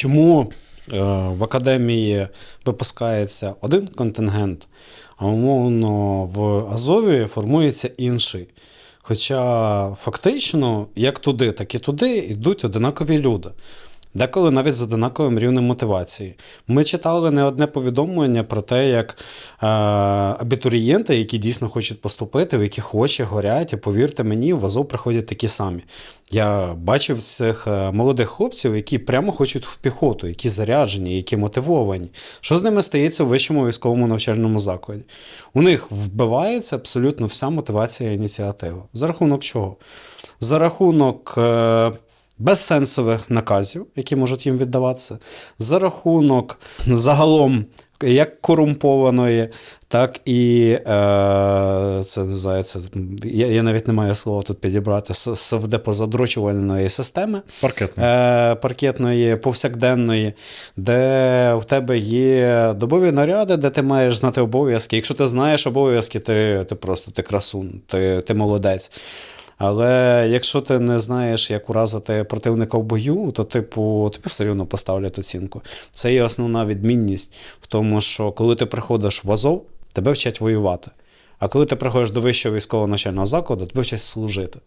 Чому е, в академії випускається один контингент, а умовно в Азові формується інший? Хоча фактично, як туди, так і туди йдуть одинакові люди. Деколи навіть з одинаковим рівнем мотивації. Ми читали не одне повідомлення про те, як е, абітурієнти, які дійсно хочуть поступити, в яких очі горять, і повірте мені, в Азов приходять такі самі. Я бачив цих е, молодих хлопців, які прямо хочуть в піхоту, які заряджені, які мотивовані. Що з ними стається в вищому військовому навчальному закладі? У них вбивається абсолютно вся мотивація і ініціатива. За рахунок чого? За рахунок. Е, безсенсових наказів, які можуть їм віддаватися, за рахунок загалом як корумпованої, так і е, це називається. Я, я навіть не маю слова тут підібрати совдепозадрочувальної системи Паркетний. е, паркетної, повсякденної, де в тебе є добові наряди, де ти маєш знати обов'язки. Якщо ти знаєш обов'язки, ти, ти просто ти красун, ти, ти молодець. Але якщо ти не знаєш, як уразити противника в бою, то типу тобі все рівно поставлять оцінку. Це є основна відмінність в тому, що коли ти приходиш в Азов, тебе вчать воювати. А коли ти приходиш до вищого військового навчального закладу, тебе вчать служити.